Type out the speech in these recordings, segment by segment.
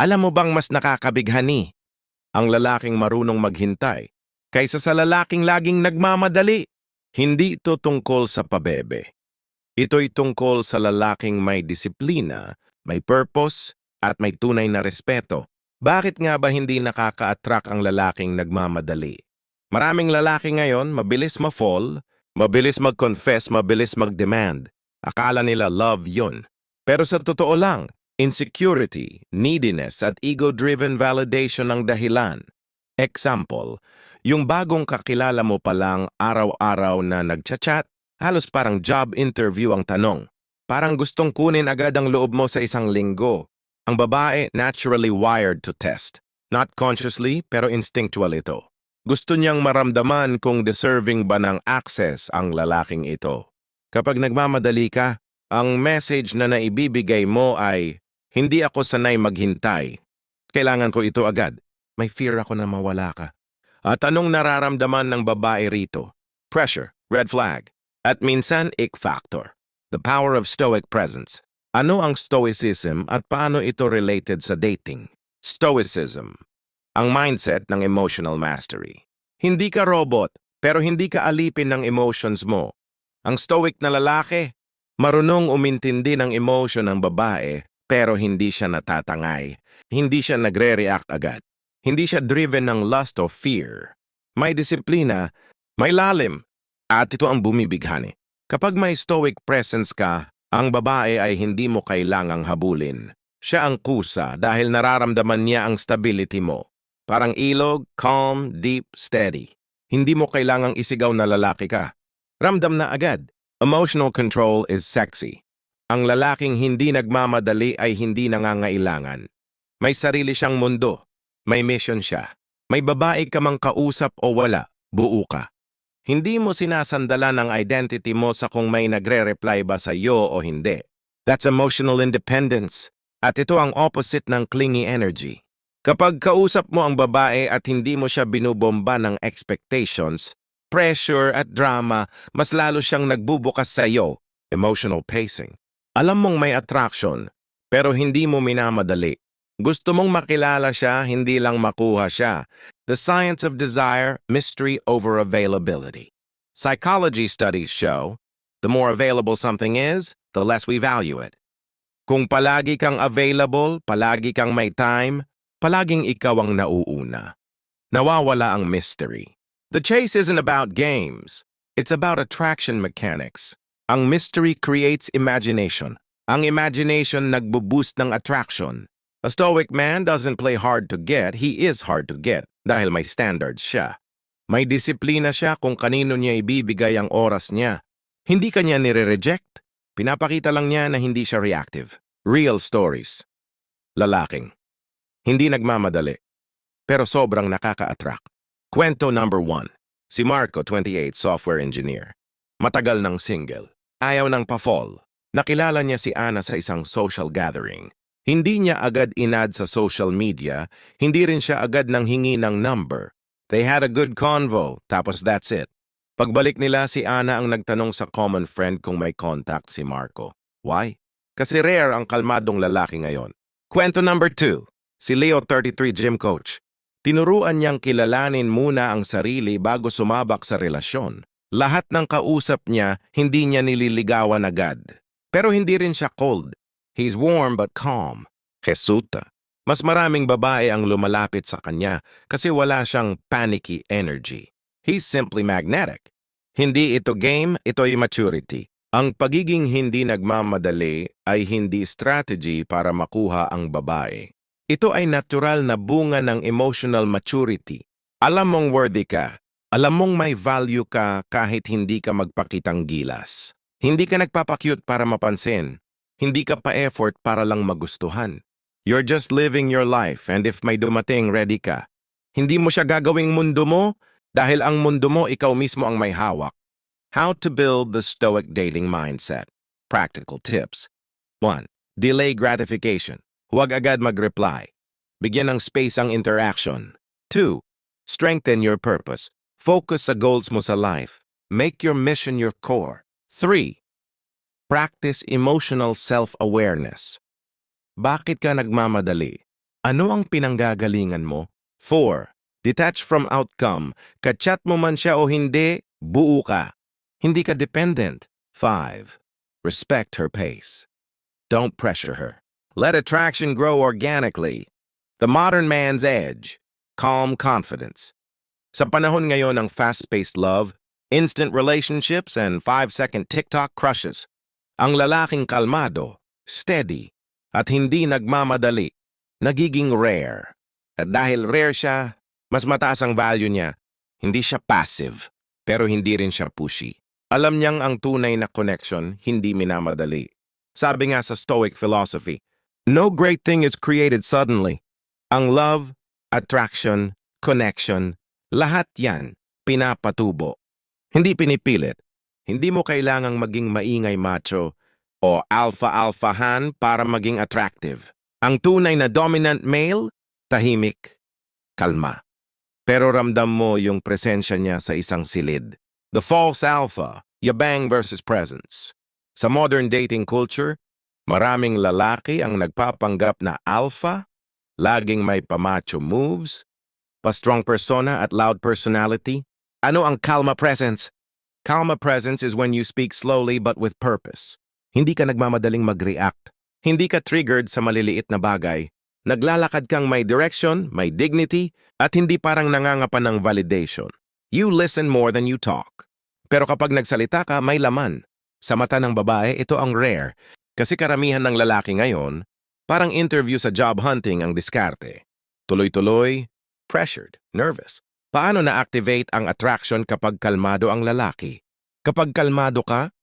Alam mo bang mas nakakabighani ang lalaking marunong maghintay kaysa sa lalaking laging nagmamadali? Hindi ito tungkol sa pabebe. Ito'y tungkol sa lalaking may disiplina, may purpose, at may tunay na respeto. Bakit nga ba hindi nakaka-attract ang lalaking nagmamadali? Maraming lalaki ngayon mabilis ma-fall, mabilis mag-confess, mabilis mag-demand. Akala nila love yun. Pero sa totoo lang, insecurity, neediness at ego-driven validation ang dahilan. Example, yung bagong kakilala mo pa lang araw-araw na nagchat-chat, halos parang job interview ang tanong. Parang gustong kunin agad ang loob mo sa isang linggo. Ang babae naturally wired to test. Not consciously, pero instinctual ito. Gusto niyang maramdaman kung deserving ba ng access ang lalaking ito. Kapag nagmamadali ka, ang message na naibibigay mo ay, hindi ako sanay maghintay. Kailangan ko ito agad. May fear ako na mawala ka. At anong nararamdaman ng babae rito? Pressure, red flag. At minsan, ick factor. The power of stoic presence. Ano ang stoicism at paano ito related sa dating? Stoicism. Ang mindset ng emotional mastery. Hindi ka robot, pero hindi ka alipin ng emotions mo. Ang stoic na lalaki, marunong umintindi ng emotion ng babae, pero hindi siya natatangay. Hindi siya nagre-react agad. Hindi siya driven ng lust o fear. May disiplina, may lalim, at ito ang bumibighani. Kapag may stoic presence ka, ang babae ay hindi mo kailangang habulin. Siya ang kusa dahil nararamdaman niya ang stability mo. Parang ilog, calm, deep, steady. Hindi mo kailangang isigaw na lalaki ka. Ramdam na agad. Emotional control is sexy. Ang lalaking hindi nagmamadali ay hindi nangangailangan. May sarili siyang mundo. May mission siya. May babae ka mang kausap o wala, buo ka. Hindi mo sinasandala ng identity mo sa kung may nagre-reply ba sa iyo o hindi. That's emotional independence. At ito ang opposite ng clingy energy. Kapag kausap mo ang babae at hindi mo siya binubomba ng expectations, pressure at drama, mas lalo siyang nagbubukas sa iyo, emotional pacing. Alam mong may attraction, pero hindi mo minamadali. Gusto mong makilala siya, hindi lang makuha siya. The science of desire, mystery over availability. Psychology studies show, the more available something is, the less we value it. Kung palagi kang available, palagi kang may time, palaging ikaw ang nauuna. Nawawala ang mystery. The chase isn't about games. It's about attraction mechanics. Ang mystery creates imagination. Ang imagination nagbo-boost ng attraction. A stoic man doesn't play hard to get, he is hard to get dahil may standards siya. May disiplina siya kung kanino niya ibibigay ang oras niya. Hindi kanya nire-reject. Pinapakita lang niya na hindi siya reactive. Real stories. Lalaking. Hindi nagmamadali. Pero sobrang nakaka-attract. Kwento number one. Si Marco, 28, software engineer. Matagal ng single. Ayaw ng pa-fall. Nakilala niya si Ana sa isang social gathering. Hindi niya agad inad sa social media, hindi rin siya agad nang hingi ng number. They had a good convo, tapos that's it. Pagbalik nila, si Ana ang nagtanong sa common friend kung may contact si Marco. Why? Kasi rare ang kalmadong lalaki ngayon. Kwento number two. Si Leo, 33, gym coach. Tinuruan niyang kilalanin muna ang sarili bago sumabak sa relasyon. Lahat ng kausap niya, hindi niya nililigawan agad. Pero hindi rin siya cold. He's warm but calm. Jesuta. Mas maraming babae ang lumalapit sa kanya kasi wala siyang panicky energy. He's simply magnetic. Hindi ito game, ito ay maturity. Ang pagiging hindi nagmamadali ay hindi strategy para makuha ang babae. Ito ay natural na bunga ng emotional maturity. Alam mong worthy ka. Alam mong may value ka kahit hindi ka magpakitang gilas. Hindi ka nagpapakyut para mapansin. Hindi ka pa-effort para lang magustuhan. You're just living your life and if may dumating, ready ka. Hindi mo siya gagawing mundo mo dahil ang mundo mo ikaw mismo ang may hawak. How to build the stoic dating mindset. Practical tips. 1. Delay gratification. Huwag agad mag-reply. Bigyan ng space ang interaction. 2. Strengthen your purpose. Focus sa goals mo sa life. Make your mission your core. 3. Practice emotional self-awareness. Bakit ka nagmamadali? Ano ang pinanggagalingan mo? 4. Detach from outcome. Kachat mo man siya o hindi, buo ka. Hindi ka dependent. 5. Respect her pace. Don't pressure her. Let attraction grow organically. The modern man's edge. Calm confidence. Sa panahon ngayon ng fast-paced love, instant relationships, and 5-second TikTok crushes, ang lalaking kalmado, steady, at hindi nagmamadali, nagiging rare. At dahil rare siya, mas mataas ang value niya. Hindi siya passive, pero hindi rin siya pushy. Alam niyang ang tunay na connection, hindi minamadali. Sabi nga sa Stoic philosophy, no great thing is created suddenly. Ang love, attraction, connection, lahat yan, pinapatubo. Hindi pinipilit. Hindi mo kailangang maging maingay macho o alpha-alphahan para maging attractive. Ang tunay na dominant male, tahimik, kalma. Pero ramdam mo yung presensya niya sa isang silid. The false alpha, yabang versus presence. Sa modern dating culture, maraming lalaki ang nagpapanggap na alpha, laging may pamacho moves, pa-strong persona at loud personality. Ano ang kalma presence? Kalma presence is when you speak slowly but with purpose. Hindi ka nagmamadaling mag-react. Hindi ka triggered sa maliliit na bagay. Naglalakad kang may direction, may dignity, at hindi parang nangangapa ng validation. You listen more than you talk. Pero kapag nagsalita ka, may laman. Sa mata ng babae, ito ang rare. Kasi karamihan ng lalaki ngayon, parang interview sa job hunting ang diskarte. Tuloy-tuloy, pressured, nervous. Paano na-activate ang attraction kapag kalmado ang lalaki? Kapag kalmado ka,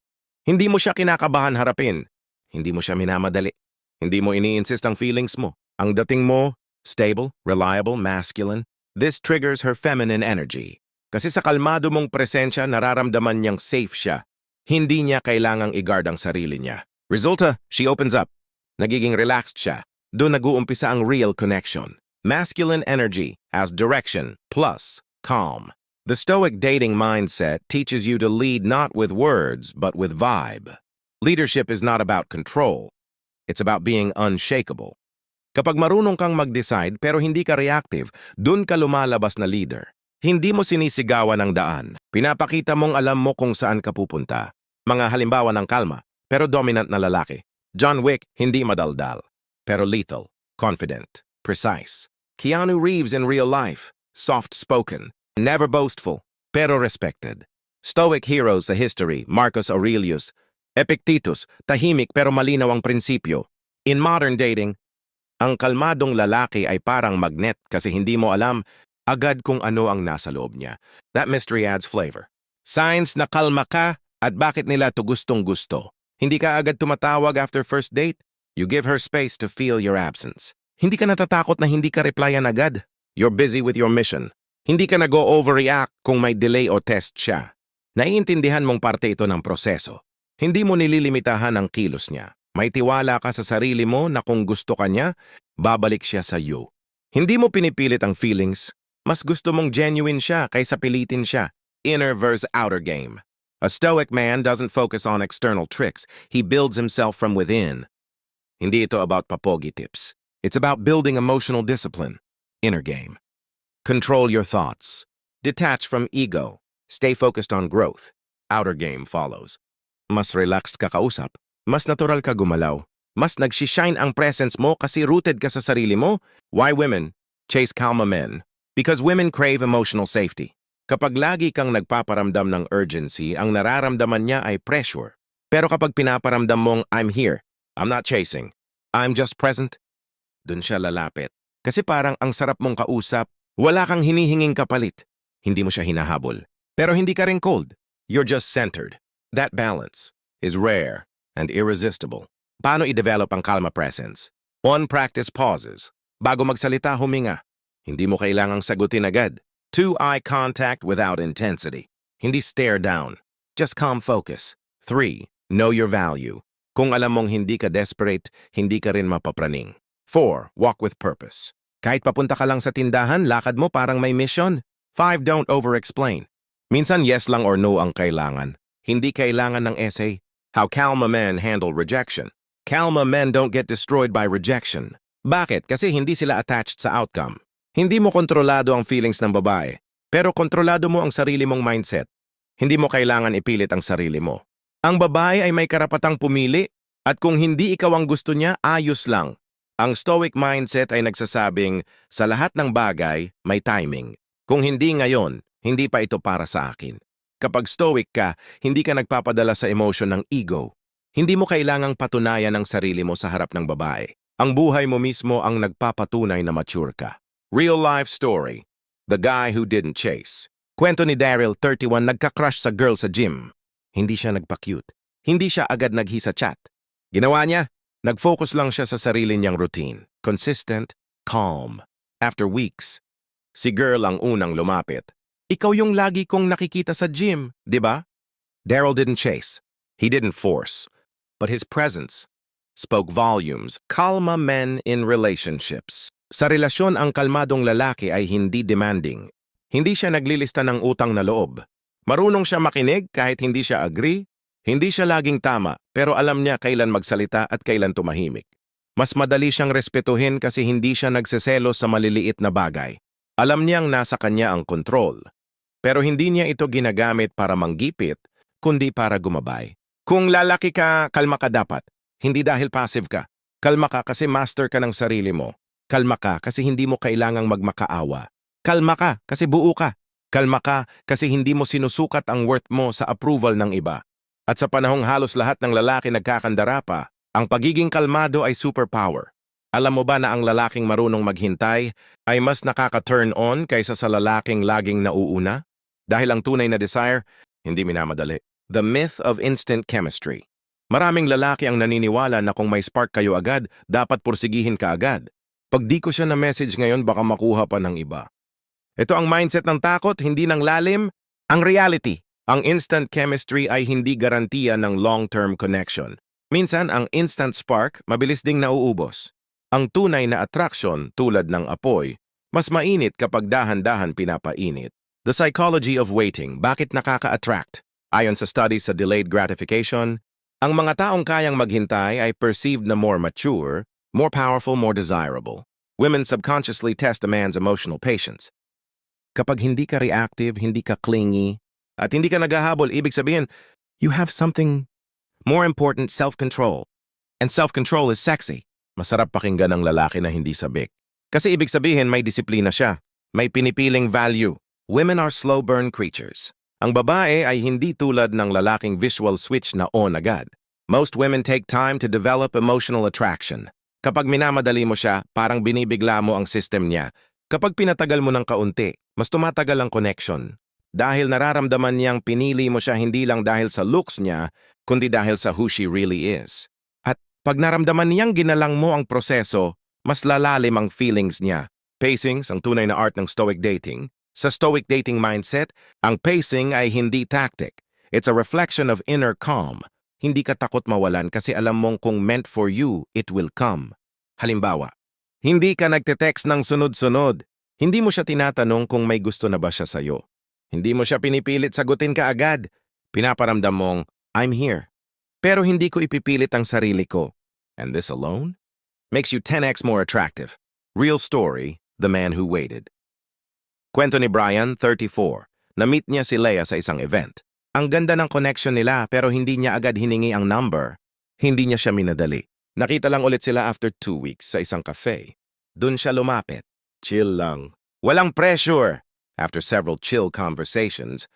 hindi mo siya kinakabahan harapin. Hindi mo siya minamadali. Hindi mo ini-insist ang feelings mo. Ang dating mo, stable, reliable, masculine. This triggers her feminine energy. Kasi sa kalmado mong presensya, nararamdaman niyang safe siya. Hindi niya kailangang i-guard ang sarili niya. Resulta, she opens up. Nagiging relaxed siya. Doon nag-uumpisa ang real connection. Masculine energy as direction plus calm. The Stoic dating mindset teaches you to lead not with words, but with vibe. Leadership is not about control. It's about being unshakable. Kapag marunong kang mag-decide pero hindi ka reactive, dun ka lumalabas na leader. Hindi mo sinisigawan ang daan. Pinapakita mong alam mo kung saan ka pupunta. Mga halimbawa ng kalma, pero dominant na lalaki. John Wick, hindi madaldal, pero lethal, confident, precise. Keanu Reeves in real life, soft-spoken, never boastful, pero respected. Stoic heroes sa history, Marcus Aurelius, Epictetus, tahimik pero malinaw ang prinsipyo. In modern dating, ang kalmadong lalaki ay parang magnet kasi hindi mo alam agad kung ano ang nasa loob niya. That mystery adds flavor. Signs na kalma ka at bakit nila to gustong gusto. Hindi ka agad tumatawag after first date. You give her space to feel your absence. Hindi ka natatakot na hindi ka replyan agad. You're busy with your mission. Hindi ka nag-overreact kung may delay o test siya. Naiintindihan mong parte ito ng proseso. Hindi mo nililimitahan ang kilos niya. May tiwala ka sa sarili mo na kung gusto ka niya, babalik siya sa iyo. Hindi mo pinipilit ang feelings. Mas gusto mong genuine siya kaysa pilitin siya. Inner versus outer game. A stoic man doesn't focus on external tricks. He builds himself from within. Hindi ito about papogi tips. It's about building emotional discipline. Inner game. Control your thoughts. Detach from ego. Stay focused on growth. Outer game follows. Mas relaxed ka kausap. Mas natural ka gumalaw. Mas nagsishine ang presence mo kasi rooted ka sa sarili mo. Why women? Chase calma men. Because women crave emotional safety. Kapag lagi kang nagpaparamdam ng urgency, ang nararamdaman niya ay pressure. Pero kapag pinaparamdam mong, I'm here, I'm not chasing, I'm just present, dun siya lalapit. Kasi parang ang sarap mong kausap, wala kang hinihinging kapalit. Hindi mo siya hinahabol. Pero hindi ka rin cold. You're just centered. That balance is rare and irresistible. Paano i-develop ang calma presence? One, practice pauses. Bago magsalita, huminga. Hindi mo kailangang sagutin agad. Two, eye contact without intensity. Hindi stare down. Just calm focus. Three, know your value. Kung alam mong hindi ka desperate, hindi ka rin mapapraning. 4. Walk with purpose. Kahit papunta ka lang sa tindahan, lakad mo parang may mission. 5. Don't over-explain. Minsan yes lang or no ang kailangan. Hindi kailangan ng essay. How Calma men handle rejection. Calma men don't get destroyed by rejection. Bakit? Kasi hindi sila attached sa outcome. Hindi mo kontrolado ang feelings ng babae, pero kontrolado mo ang sarili mong mindset. Hindi mo kailangan ipilit ang sarili mo. Ang babae ay may karapatang pumili at kung hindi ikaw ang gusto niya, ayos lang. Ang stoic mindset ay nagsasabing, sa lahat ng bagay, may timing. Kung hindi ngayon, hindi pa ito para sa akin. Kapag stoic ka, hindi ka nagpapadala sa emotion ng ego. Hindi mo kailangang patunayan ang sarili mo sa harap ng babae. Ang buhay mo mismo ang nagpapatunay na mature ka. Real life story. The guy who didn't chase. Kwento ni Daryl, 31, nagka-crush sa girl sa gym. Hindi siya nagpa-cute. Hindi siya agad naghi sa chat. Ginawa niya, nag-focus lang siya sa sarili niyang routine. Consistent, calm. After weeks, si girl ang unang lumapit. Ikaw yung lagi kong nakikita sa gym, di ba? Daryl didn't chase. He didn't force. But his presence spoke volumes. Kalma men in relationships. Sa relasyon, ang kalmadong lalaki ay hindi demanding. Hindi siya naglilista ng utang na loob. Marunong siya makinig kahit hindi siya agree. Hindi siya laging tama, pero alam niya kailan magsalita at kailan tumahimik. Mas madali siyang respetuhin kasi hindi siya nagseselo sa maliliit na bagay. Alam niyang nasa kanya ang control. Pero hindi niya ito ginagamit para manggipit, kundi para gumabay. Kung lalaki ka, kalma ka dapat. Hindi dahil passive ka. Kalma ka kasi master ka ng sarili mo. Kalma ka kasi hindi mo kailangang magmakaawa. Kalma ka kasi buo ka. Kalma ka kasi hindi mo sinusukat ang worth mo sa approval ng iba. At sa panahong halos lahat ng lalaki nagkakandara pa, ang pagiging kalmado ay superpower. Alam mo ba na ang lalaking marunong maghintay ay mas nakaka-turn on kaysa sa lalaking laging nauuna? Dahil ang tunay na desire, hindi minamadali. The myth of instant chemistry. Maraming lalaki ang naniniwala na kung may spark kayo agad, dapat pursigihin ka agad. Pag di ko siya na message ngayon, baka makuha pa ng iba. Ito ang mindset ng takot, hindi ng lalim. Ang reality, ang instant chemistry ay hindi garantiya ng long-term connection. Minsan, ang instant spark mabilis ding nauubos. Ang tunay na attraction, tulad ng apoy, mas mainit kapag dahan-dahan pinapainit. The psychology of waiting, bakit nakaka-attract? Ayon sa studies sa delayed gratification, ang mga taong kayang maghintay ay perceived na more mature, more powerful, more desirable. Women subconsciously test a man's emotional patience. Kapag hindi ka reactive, hindi ka clingy, at hindi ka naghahabol, ibig sabihin, you have something more important, self-control. And self-control is sexy. Masarap pakinggan ng lalaki na hindi sabik. Kasi ibig sabihin, may disiplina siya. May pinipiling value. Women are slow burn creatures. Ang babae ay hindi tulad ng lalaking visual switch na on agad. Most women take time to develop emotional attraction. Kapag minamadali mo siya, parang binibigla mo ang system niya. Kapag pinatagal mo ng kaunti, mas tumatagal ang connection. Dahil nararamdaman niyang pinili mo siya hindi lang dahil sa looks niya, kundi dahil sa who she really is. At pag naramdaman niyang ginalang mo ang proseso, mas lalalim ang feelings niya. Pacings, ang tunay na art ng stoic dating. Sa stoic dating mindset, ang pacing ay hindi tactic. It's a reflection of inner calm. Hindi ka takot mawalan kasi alam mong kung meant for you, it will come. Halimbawa, hindi ka nagte-text ng sunod-sunod. Hindi mo siya tinatanong kung may gusto na ba siya sa'yo. Hindi mo siya pinipilit sagutin ka agad. Pinaparamdam mong, I'm here. Pero hindi ko ipipilit ang sarili ko. And this alone? Makes you 10x more attractive. Real story, the man who waited. Kwento ni Brian, 34. Na-meet niya si Leia sa isang event. Ang ganda ng connection nila pero hindi niya agad hiningi ang number. Hindi niya siya minadali. Nakita lang ulit sila after two weeks sa isang cafe. Doon siya lumapit. Chill lang. Walang pressure. After several chill conversations,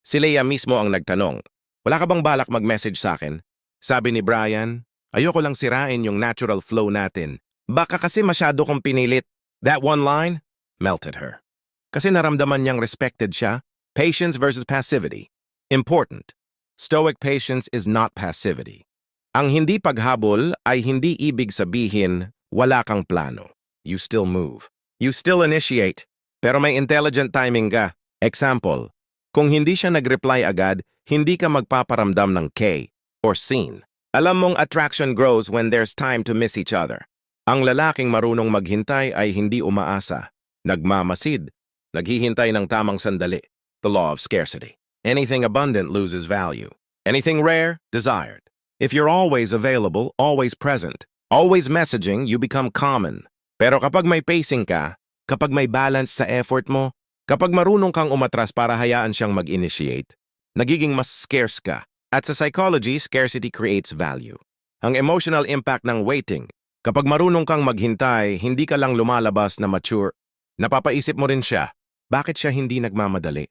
si Leia mismo ang nagtanong, Wala ka bang balak mag-message sa akin? Sabi ni Brian, Ayoko lang sirain yung natural flow natin. Baka kasi masyado kong pinilit. That one line melted her. Kasi naramdaman niyang respected siya. Patience versus passivity. Important. Stoic patience is not passivity. Ang hindi paghabol ay hindi ibig sabihin wala kang plano. You still move. You still initiate. Pero may intelligent timing ka. Example, kung hindi siya nag-reply agad, hindi ka magpaparamdam ng K or scene. Alam mong attraction grows when there's time to miss each other. Ang lalaking marunong maghintay ay hindi umaasa. Nagmamasid. Naghihintay ng tamang sandali. The law of scarcity. Anything abundant loses value. Anything rare, desired. If you're always available, always present, always messaging, you become common. Pero kapag may pacing ka, kapag may balance sa effort mo, kapag marunong kang umatras para hayaan siyang mag-initiate, nagiging mas scarce ka. At sa psychology, scarcity creates value. Ang emotional impact ng waiting, kapag marunong kang maghintay, hindi ka lang lumalabas na mature, napapaisip mo rin siya, bakit siya hindi nagmamadali?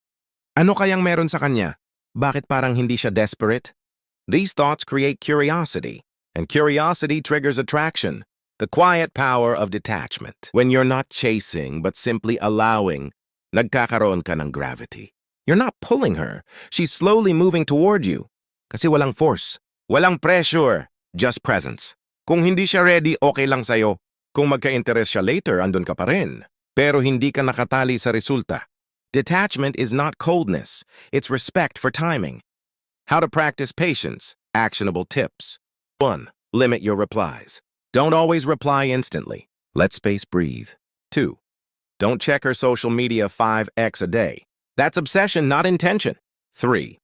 Ano kayang meron sa kanya? Bakit parang hindi siya desperate? These thoughts create curiosity, and curiosity triggers attraction, the quiet power of detachment. When you're not chasing but simply allowing, nagkakaroon ka ng gravity. You're not pulling her. She's slowly moving toward you. Kasi walang force, walang pressure, just presence. Kung hindi siya ready, okay lang sa'yo. Kung magka-interest siya later, andun ka pa rin. Pero hindi ka nakatali sa resulta. Detachment is not coldness, it's respect for timing. How to practice patience. Actionable tips. 1. Limit your replies. Don't always reply instantly. Let space breathe. 2. Don't check her social media 5x a day. That's obsession, not intention. 3.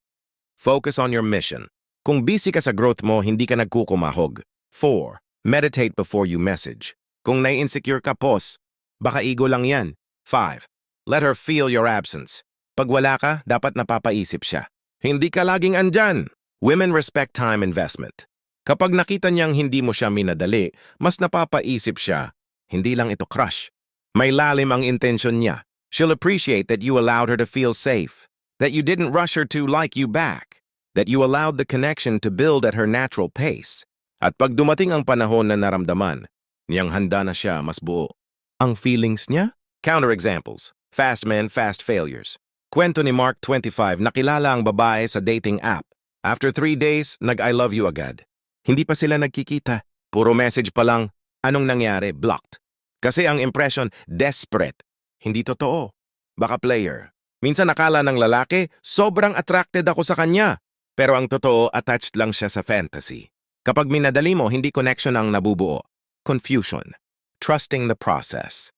Focus on your mission. Kung busy ka sa growth mo, hindi ka nagkukumahog. 4. Meditate before you message. Kung nai-insecure ka, pause. Baka ego lang yan. 5. Let her feel your absence. Pag wala ka, dapat napapaisip siya. Hindi ka laging andyan. Women respect time investment. Kapag nakita niyang hindi mo siya minadali, mas napapaisip siya. Hindi lang ito crush. May lalim ang intention niya. She'll appreciate that you allowed her to feel safe, that you didn't rush her to like you back, that you allowed the connection to build at her natural pace. At pag dumating ang panahon na naramdaman, niyang handa na siya mas buo. Ang feelings niya? Counterexamples. Fast men, fast failures. Kwento ni Mark 25, nakilala ang babae sa dating app. After three days, nag-I love you agad. Hindi pa sila nagkikita. Puro message pa lang. Anong nangyari? Blocked. Kasi ang impression, desperate. Hindi totoo. Baka player. Minsan nakala ng lalaki, sobrang attracted ako sa kanya. Pero ang totoo, attached lang siya sa fantasy. Kapag minadali mo, hindi connection ang nabubuo. Confusion. Trusting the process.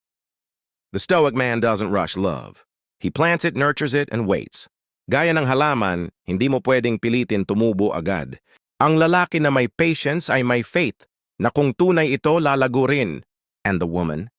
The stoic man doesn't rush love. He plants it, nurtures it, and waits. Gaya ng halaman, hindi mo pwedeng pilitin tumubo agad. Ang lalaki na may patience ay may faith na kung tunay ito lalago rin. And the woman?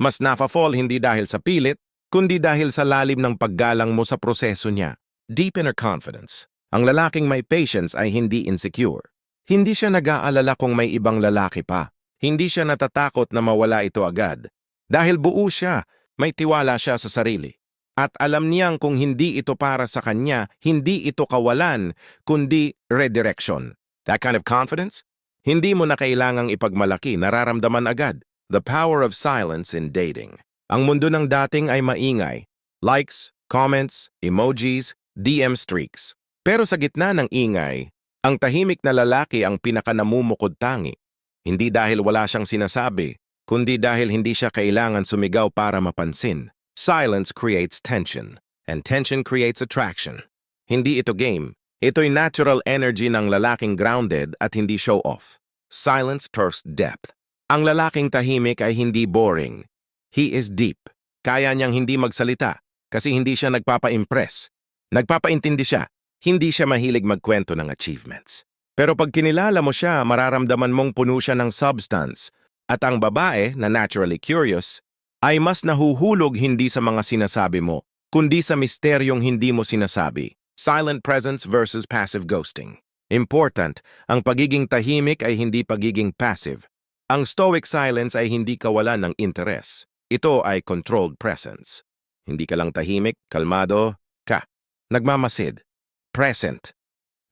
Mas nafa-fall hindi dahil sa pilit, kundi dahil sa lalim ng paggalang mo sa proseso niya. Deep inner confidence. Ang lalaking may patience ay hindi insecure. Hindi siya nag-aalala kung may ibang lalaki pa. Hindi siya natatakot na mawala ito agad. Dahil buo siya, may tiwala siya sa sarili. At alam niyang kung hindi ito para sa kanya, hindi ito kawalan, kundi redirection. That kind of confidence? Hindi mo na kailangang ipagmalaki, nararamdaman agad. The power of silence in dating. Ang mundo ng dating ay maingay. Likes, comments, emojis, DM streaks. Pero sa gitna ng ingay, ang tahimik na lalaki ang pinakanamumukod tangi. Hindi dahil wala siyang sinasabi, kundi dahil hindi siya kailangan sumigaw para mapansin. Silence creates tension, and tension creates attraction. Hindi ito game. Ito'y natural energy ng lalaking grounded at hindi show-off. Silence first depth. Ang lalaking tahimik ay hindi boring. He is deep. Kaya niyang hindi magsalita kasi hindi siya nagpapa-impress. Nagpapaintindi siya. Hindi siya mahilig magkwento ng achievements. Pero pag kinilala mo siya, mararamdaman mong puno siya ng substance. At ang babae, na naturally curious, ay mas nahuhulog hindi sa mga sinasabi mo, kundi sa misteryong hindi mo sinasabi. Silent presence versus passive ghosting. Important, ang pagiging tahimik ay hindi pagiging passive. Ang stoic silence ay hindi kawalan ng interes. Ito ay controlled presence. Hindi ka lang tahimik, kalmado, ka. Nagmamasid. Present.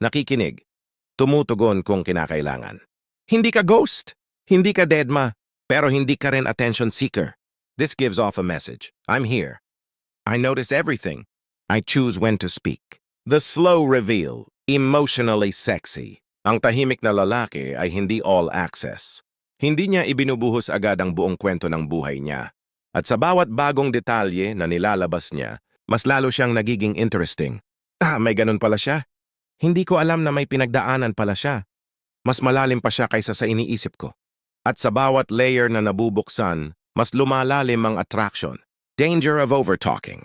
Nakikinig. Tumutugon kung kinakailangan. Hindi ka ghost. Hindi ka deadma. Pero hindi ka rin attention seeker. This gives off a message. I'm here. I notice everything. I choose when to speak. The slow reveal, emotionally sexy. Ang tahimik na lalaki ay hindi all access. Hindi niya ibinubuhos agad ang buong kwento ng buhay niya. At sa bawat bagong detalye na nilalabas niya, mas lalo siyang nagiging interesting. Ah, may ganun pala siya. Hindi ko alam na may pinagdaanan pala siya. Mas malalim pa siya kaysa sa iniisip ko. At sa bawat layer na nabubuksan, mas lumalalim ang attraction. Danger of overtalking.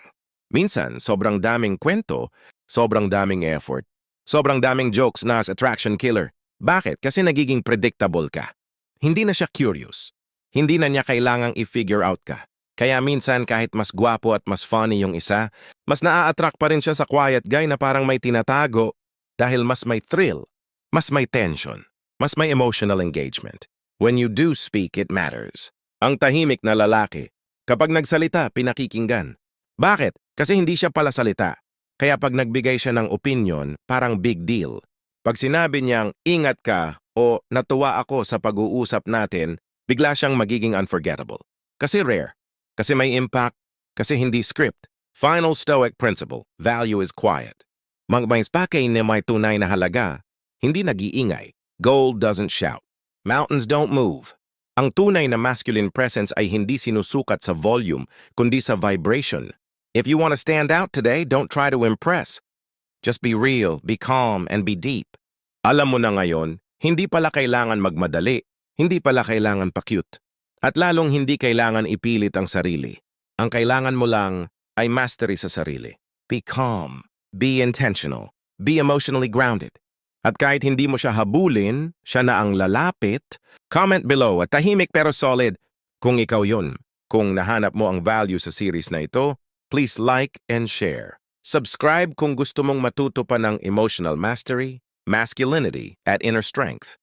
Minsan, sobrang daming kwento, sobrang daming effort, sobrang daming jokes na as attraction killer. Bakit? Kasi nagiging predictable ka. Hindi na siya curious. Hindi na niya kailangang i-figure out ka. Kaya minsan kahit mas gwapo at mas funny yung isa, mas naa-attract pa rin siya sa quiet guy na parang may tinatago dahil mas may thrill, mas may tension, mas may emotional engagement. When you do speak, it matters. Ang tahimik na lalaki, kapag nagsalita, pinakikinggan. Bakit? Kasi hindi siya pala salita. Kaya pag nagbigay siya ng opinion, parang big deal. Pag sinabi niyang, ingat ka, o natuwa ako sa pag-uusap natin, bigla siyang magiging unforgettable. Kasi rare. Kasi may impact. Kasi hindi script. Final Stoic Principle, value is quiet. Magmaispake na may tunay na halaga, hindi nag-iingay. Gold doesn't shout. Mountains don't move. Ang tunay na masculine presence ay hindi sinusukat sa volume, kundi sa vibration. If you want to stand out today, don't try to impress. Just be real, be calm, and be deep. Alam mo na ngayon, hindi pala kailangan magmadali, hindi pala kailangan pa-cute. At lalong hindi kailangan ipilit ang sarili. Ang kailangan mo lang ay mastery sa sarili. Be calm, be intentional, be emotionally grounded. At kahit hindi mo siya habulin, siya na ang lalapit, comment below at tahimik pero solid kung ikaw yun. Kung nahanap mo ang value sa series na ito, please like and share. Subscribe kung gusto mong matuto pa ng emotional mastery, masculinity at inner strength.